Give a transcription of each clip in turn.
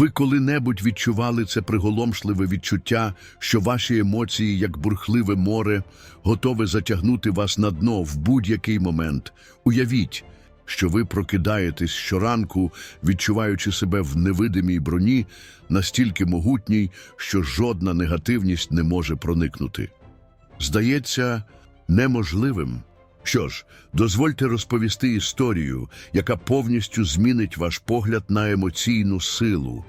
Ви коли-небудь відчували це приголомшливе відчуття, що ваші емоції, як бурхливе море, готове затягнути вас на дно в будь-який момент. Уявіть, що ви прокидаєтесь щоранку, відчуваючи себе в невидимій броні, настільки могутній, що жодна негативність не може проникнути. Здається, неможливим. Що ж, дозвольте розповісти історію, яка повністю змінить ваш погляд на емоційну силу.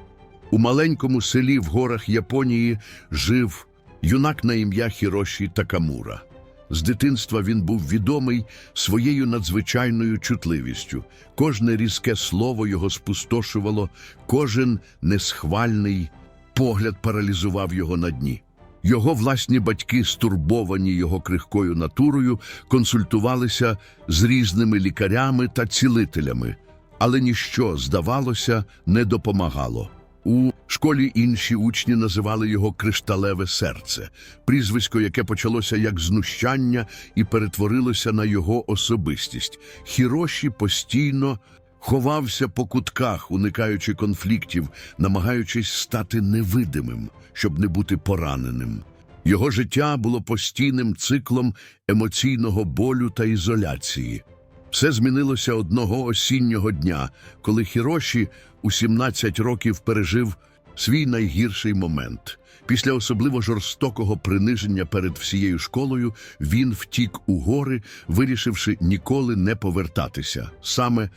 У маленькому селі в горах Японії жив юнак на ім'я Хіроші Такамура. З дитинства він був відомий своєю надзвичайною чутливістю. Кожне різке слово його спустошувало, кожен несхвальний погляд паралізував його на дні. Його власні батьки, стурбовані його крихкою натурою, консультувалися з різними лікарями та цілителями, але ніщо, здавалося, не допомагало. У школі інші учні називали його кришталеве серце, прізвисько, яке почалося як знущання і перетворилося на його особистість. Хіроші постійно ховався по кутках, уникаючи конфліктів, намагаючись стати невидимим, щоб не бути пораненим. Його життя було постійним циклом емоційного болю та ізоляції. Все змінилося одного осіннього дня, коли Хіроші у 17 років пережив свій найгірший момент. Після особливо жорстокого приниження перед всією школою він втік у гори, вирішивши ніколи не повертатися. Саме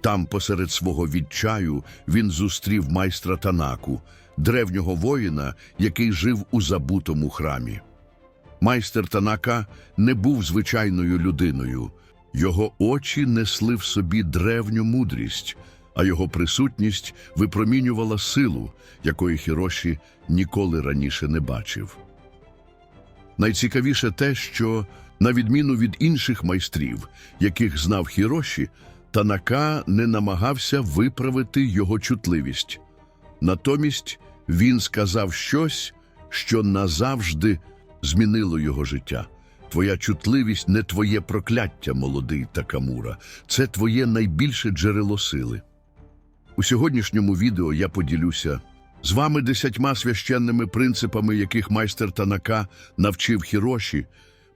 там, посеред свого відчаю, він зустрів майстра Танаку, древнього воїна, який жив у забутому храмі. Майстер Танака не був звичайною людиною. Його очі несли в собі древню мудрість, а його присутність випромінювала силу, якої Хіроші ніколи раніше не бачив. Найцікавіше те, що, на відміну від інших майстрів, яких знав Хіроші, Танака не намагався виправити його чутливість. Натомість він сказав щось, що назавжди змінило його життя. Твоя чутливість не твоє прокляття, молодий Такамура, це твоє найбільше джерело сили. У сьогоднішньому відео я поділюся з вами десятьма священними принципами, яких майстер Танака навчив Хіроші,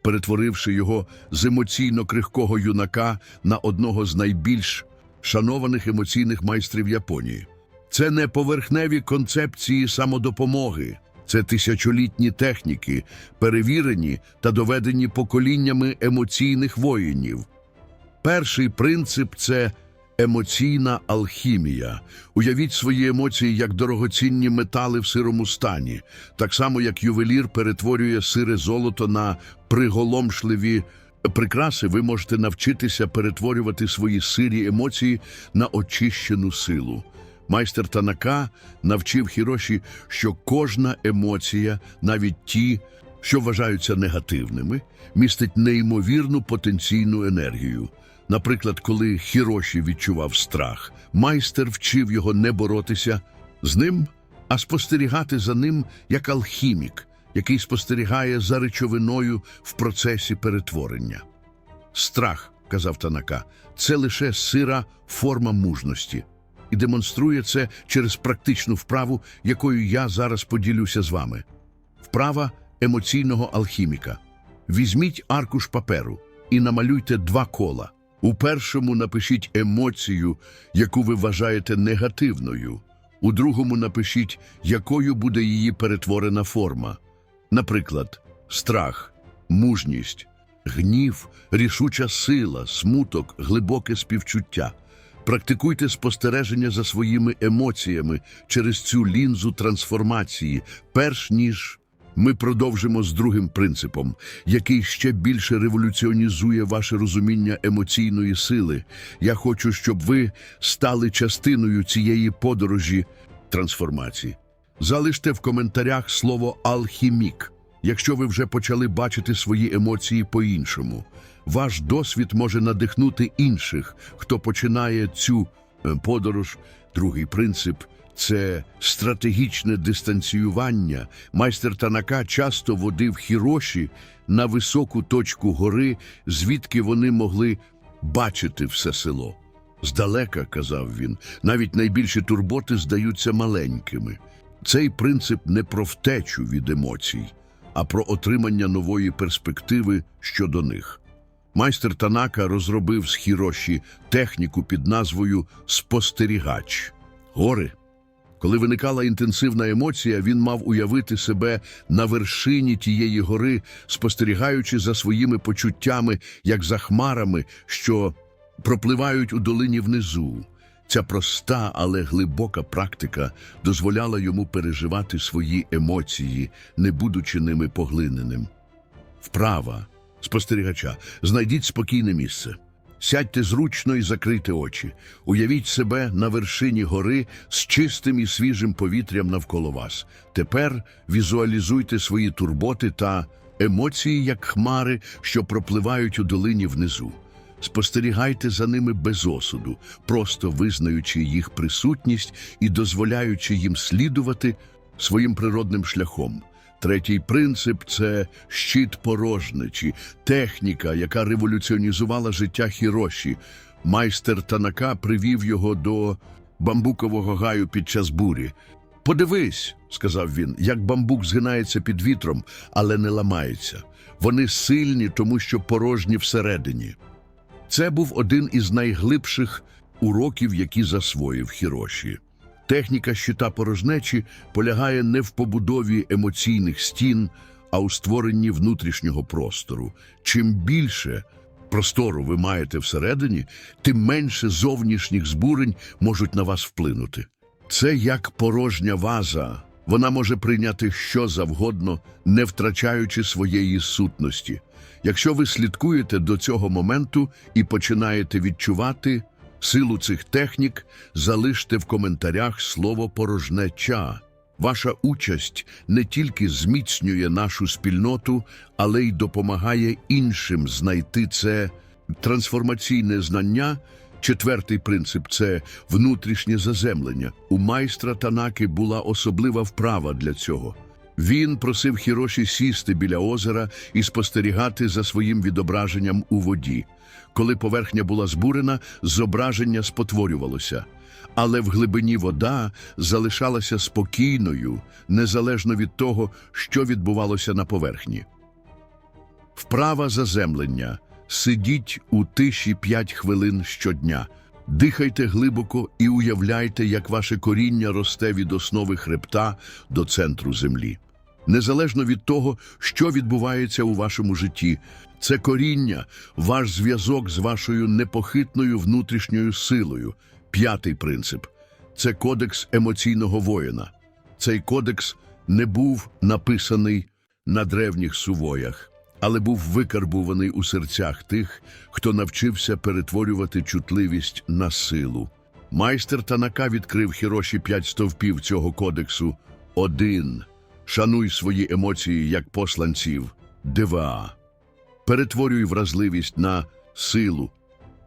перетворивши його з емоційно крихкого юнака на одного з найбільш шанованих емоційних майстрів Японії. Це не поверхневі концепції самодопомоги, це тисячолітні техніки, перевірені та доведені поколіннями емоційних воїнів. Перший принцип це емоційна алхімія. Уявіть свої емоції як дорогоцінні метали в сирому стані, так само як ювелір перетворює сире золото на приголомшливі прикраси, ви можете навчитися перетворювати свої сирі емоції на очищену силу. Майстер Танака навчив Хіроші, що кожна емоція, навіть ті, що вважаються негативними, містить неймовірну потенційну енергію. Наприклад, коли Хіроші відчував страх, майстер вчив його не боротися з ним, а спостерігати за ним як алхімік, який спостерігає за речовиною в процесі перетворення. Страх, казав Танака, це лише сира форма мужності і демонструє це через практичну вправу, якою я зараз поділюся з вами. Вправа емоційного алхіміка. Візьміть аркуш паперу і намалюйте два кола. У першому напишіть емоцію, яку ви вважаєте негативною. У другому напишіть, якою буде її перетворена форма. Наприклад, страх, мужність, гнів, рішуча сила, смуток, глибоке співчуття. Практикуйте спостереження за своїми емоціями через цю лінзу трансформації, перш ніж ми продовжимо з другим принципом, який ще більше революціонізує ваше розуміння емоційної сили. Я хочу, щоб ви стали частиною цієї подорожі трансформації. Залиште в коментарях слово алхімік, якщо ви вже почали бачити свої емоції по-іншому. Ваш досвід може надихнути інших, хто починає цю е, подорож. Другий принцип це стратегічне дистанціювання. Майстер Танака часто водив хіроші на високу точку гори, звідки вони могли бачити все село. Здалека, казав він, навіть найбільші турботи здаються маленькими. Цей принцип не про втечу від емоцій, а про отримання нової перспективи щодо них. Майстер Танака розробив з Хіроші техніку під назвою спостерігач. Гори. Коли виникала інтенсивна емоція, він мав уявити себе на вершині тієї гори, спостерігаючи за своїми почуттями, як за хмарами, що пропливають у долині внизу. Ця проста, але глибока практика дозволяла йому переживати свої емоції, не будучи ними поглиненим. Вправа спостерігача. Знайдіть спокійне місце. Сядьте зручно і закрийте очі. Уявіть себе на вершині гори з чистим і свіжим повітрям навколо вас. Тепер візуалізуйте свої турботи та емоції, як хмари, що пропливають у долині внизу. Спостерігайте за ними без осуду, просто визнаючи їх присутність і дозволяючи їм слідувати своїм природним шляхом. Третій принцип це щит порожничі, техніка, яка революціонізувала життя Хіроші. Майстер Танака привів його до бамбукового гаю під час бурі. Подивись, сказав він, як бамбук згинається під вітром, але не ламається. Вони сильні, тому що порожні всередині. Це був один із найглибших уроків, які засвоїв Хіроші. Техніка щита порожнечі полягає не в побудові емоційних стін, а у створенні внутрішнього простору. Чим більше простору ви маєте всередині, тим менше зовнішніх збурень можуть на вас вплинути. Це як порожня ваза. Вона може прийняти що завгодно, не втрачаючи своєї сутності. Якщо ви слідкуєте до цього моменту і починаєте відчувати силу цих технік, залиште в коментарях слово порожнеча. Ваша участь не тільки зміцнює нашу спільноту, але й допомагає іншим знайти це трансформаційне знання. Четвертий принцип це внутрішнє заземлення. У майстра Танаки була особлива вправа для цього. Він просив Хіроші сісти біля озера і спостерігати за своїм відображенням у воді. Коли поверхня була збурена, зображення спотворювалося. Але в глибині вода залишалася спокійною, незалежно від того, що відбувалося на поверхні. Вправа заземлення. Сидіть у тиші 5 хвилин щодня. Дихайте глибоко і уявляйте, як ваше коріння росте від основи хребта до центру землі. Незалежно від того, що відбувається у вашому житті, це коріння, ваш зв'язок з вашою непохитною внутрішньою силою. П'ятий принцип це кодекс емоційного воїна. Цей кодекс не був написаний на древніх сувоях, але був викарбуваний у серцях тих, хто навчився перетворювати чутливість на силу. Майстер Танака відкрив Хіроші п'ять стовпів цього кодексу. Один. Шануй свої емоції як посланців. Два. Перетворюй вразливість на силу.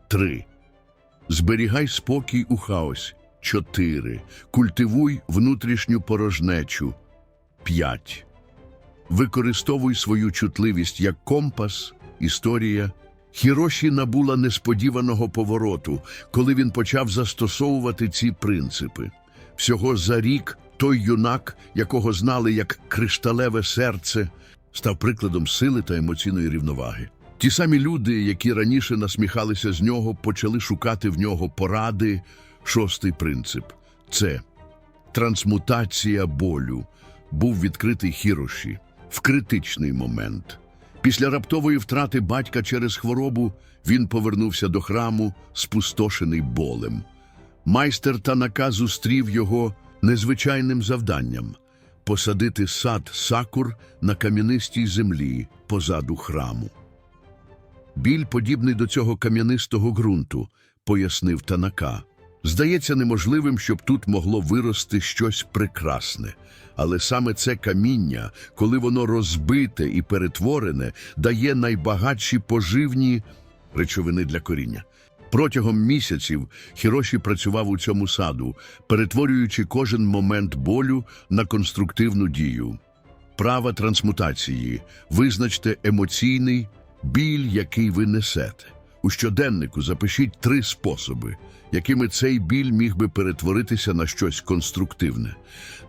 Три. Зберігай спокій у хаосі. Чотири. Культивуй внутрішню порожнечу. П'ять. Використовуй свою чутливість як компас, історія. Хіроші набула несподіваного повороту, коли він почав застосовувати ці принципи. Всього за рік той юнак, якого знали як кришталеве серце, став прикладом сили та емоційної рівноваги. Ті самі люди, які раніше насміхалися з нього, почали шукати в нього поради. Шостий принцип це трансмутація болю. Був відкритий Хіроші в критичний момент. Після раптової втрати батька через хворобу він повернувся до храму, спустошений болем. Майстер Танака зустрів його незвичайним завданням посадити сад сакур на кам'янистій землі позаду храму. Біль подібний до цього кам'янистого ґрунту, пояснив Танака. Здається неможливим, щоб тут могло вирости щось прекрасне. Але саме це каміння, коли воно розбите і перетворене, дає найбагатші поживні речовини для коріння. Протягом місяців Хіроші працював у цьому саду, перетворюючи кожен момент болю на конструктивну дію. Права трансмутації. Визначте емоційний біль, який ви несете. У щоденнику запишіть три способи, якими цей біль міг би перетворитися на щось конструктивне.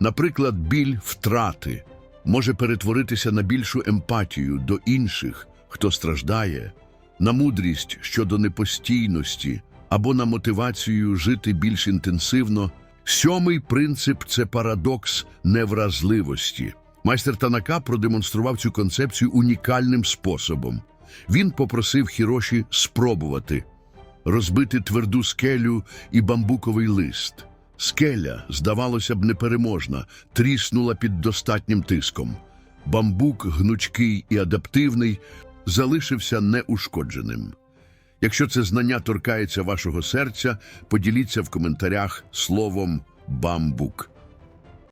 Наприклад, біль втрати може перетворитися на більшу емпатію до інших, хто страждає, на мудрість щодо непостійності або на мотивацію жити більш інтенсивно. Сьомий принцип це парадокс невразливості. Майстер Танака продемонстрував цю концепцію унікальним способом. Він попросив Хіроші спробувати розбити тверду скелю і бамбуковий лист. Скеля, здавалося б, непереможна, тріснула під достатнім тиском. Бамбук, гнучкий і адаптивний, залишився неушкодженим. Якщо це знання торкається вашого серця, поділіться в коментарях словом бамбук.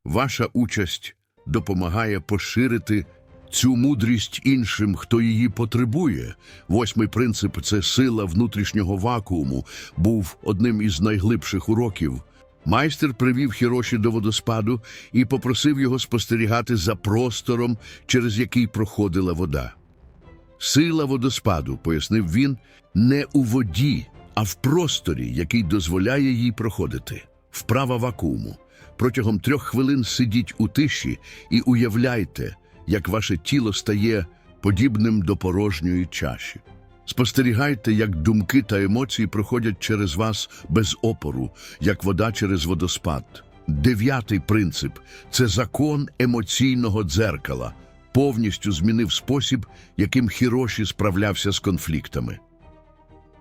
Ваша участь допомагає поширити цю мудрість іншим, хто її потребує. Восьмий принцип це сила внутрішнього вакууму, був одним із найглибших уроків. Майстер привів Хіроші до водоспаду і попросив його спостерігати за простором, через який проходила вода. Сила водоспаду, пояснив він, не у воді, а в просторі, який дозволяє їй проходити. Вправа вакууму. Протягом трьох хвилин сидіть у тиші і уявляйте, як ваше тіло стає подібним до порожньої чаші. Спостерігайте, як думки та емоції проходять через вас без опору, як вода через водоспад. Дев'ятий принцип це закон емоційного дзеркала, повністю змінив спосіб, яким Хіроші справлявся з конфліктами.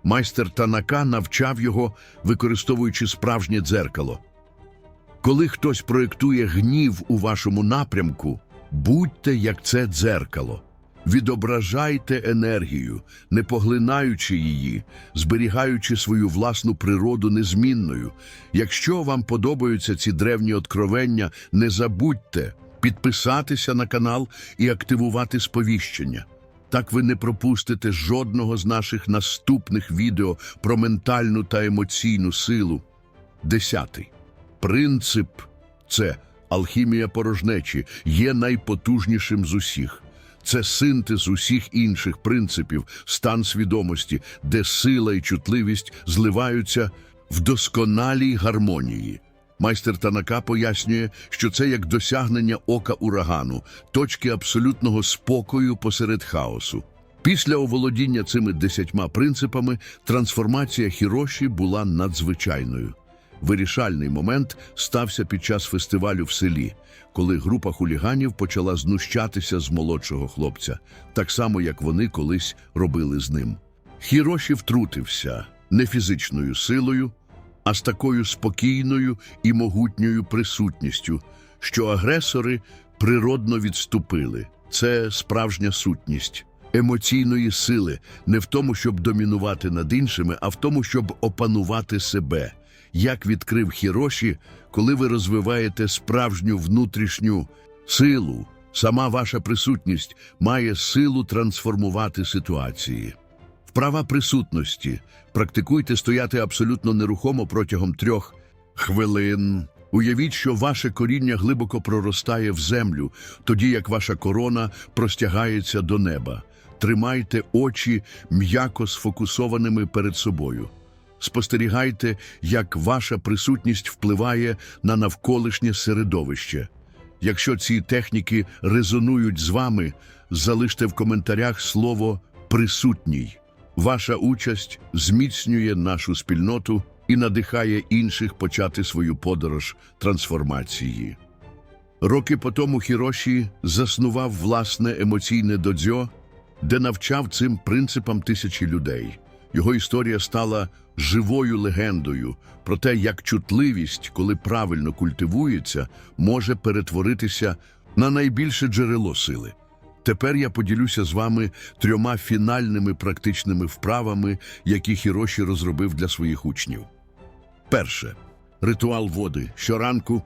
Майстер Танака навчав його, використовуючи справжнє дзеркало. Коли хтось проєктує гнів у вашому напрямку, будьте як це дзеркало. Відображайте енергію, не поглинаючи її, зберігаючи свою власну природу незмінною. Якщо вам подобаються ці древні откровення, не забудьте підписатися на канал і активувати сповіщення. Так ви не пропустите жодного з наших наступних відео про ментальну та емоційну силу. Десятий. Принцип це алхімія порожнечі, є найпотужнішим з усіх. Це синтез усіх інших принципів, стан свідомості, де сила і чутливість зливаються в досконалій гармонії. Майстер Танака пояснює, що це як досягнення ока урагану, точки абсолютного спокою посеред хаосу. Після оволодіння цими десятьма принципами трансформація Хіроші була надзвичайною. Вирішальний момент стався під час фестивалю в селі, коли група хуліганів почала знущатися з молодшого хлопця, так само, як вони колись робили з ним. Хіроші втрутився не фізичною силою, а з такою спокійною і могутньою присутністю, що агресори природно відступили. Це справжня сутність емоційної сили не в тому, щоб домінувати над іншими, а в тому, щоб опанувати себе. Як відкрив Хіроші, коли ви розвиваєте справжню внутрішню силу, сама ваша присутність має силу трансформувати ситуації. Вправа присутності. Практикуйте стояти абсолютно нерухомо протягом трьох хвилин. Уявіть, що ваше коріння глибоко проростає в землю, тоді як ваша корона простягається до неба. Тримайте очі м'яко сфокусованими перед собою. Спостерігайте, як ваша присутність впливає на навколишнє середовище. Якщо ці техніки резонують з вами, залиште в коментарях слово присутній. Ваша участь зміцнює нашу спільноту і надихає інших почати свою подорож трансформації. Роки по тому Хіроші заснував власне емоційне додзьо, де навчав цим принципам тисячі людей. Його історія стала живою легендою про те, як чутливість, коли правильно культивується, може перетворитися на найбільше джерело сили. Тепер я поділюся з вами трьома фінальними практичними вправами, які Хіроші розробив для своїх учнів. Перше ритуал води. Щоранку,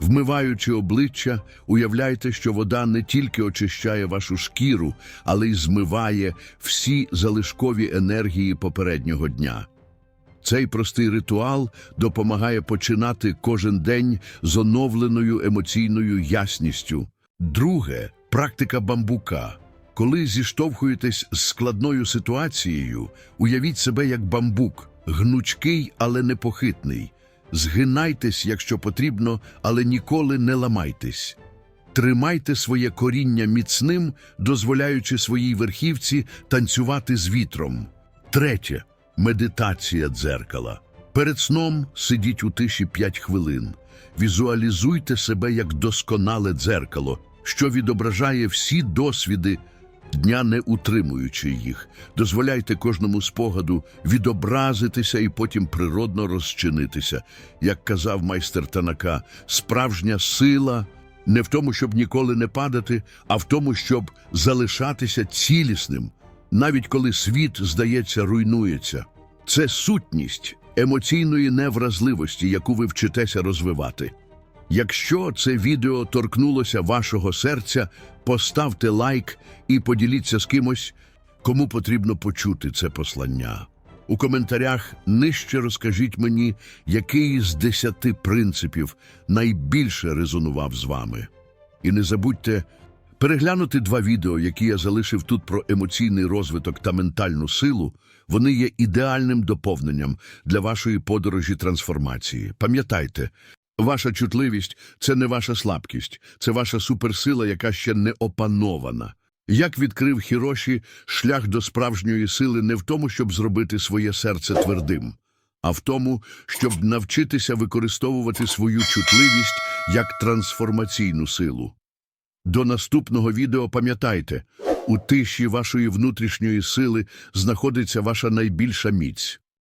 вмиваючи обличчя, уявляйте, що вода не тільки очищає вашу шкіру, але й змиває всі залишкові енергії попереднього дня. Цей простий ритуал допомагає починати кожен день з оновленою емоційною ясністю. Друге практика бамбука. Коли зіштовхуєтесь з складною ситуацією, уявіть себе як бамбук, гнучкий, але непохитний. Згинайтесь, якщо потрібно, але ніколи не ламайтесь. Тримайте своє коріння міцним, дозволяючи своїй верхівці танцювати з вітром. Третє медитація дзеркала. Перед сном сидіть у тиші 5 хвилин. Візуалізуйте себе як досконале дзеркало, що відображає всі досвіди дня, не утримуючи їх. Дозволяйте кожному спогаду відобразитися і потім природно розчинитися. Як казав майстер Танака, справжня сила не в тому, щоб ніколи не падати, а в тому, щоб залишатися цілісним, навіть коли світ, здається, руйнується. Це сутність емоційної невразливості, яку ви вчитеся розвивати. Якщо це відео торкнулося вашого серця, поставте лайк і поділіться з кимось, кому потрібно почути це послання. У коментарях нижче розкажіть мені, який з десяти принципів найбільше резонував з вами. І не забудьте переглянути два відео, які я залишив тут про емоційний розвиток та ментальну силу. Вони є ідеальним доповненням для вашої подорожі трансформації. Пам'ятайте, Ваша чутливість це не ваша слабкість, це ваша суперсила, яка ще не опанована. Як відкрив Хіроші, шлях до справжньої сили не в тому, щоб зробити своє серце твердим, а в тому, щоб навчитися використовувати свою чутливість як трансформаційну силу. До наступного відео пам'ятайте, у тиші вашої внутрішньої сили знаходиться ваша найбільша міць.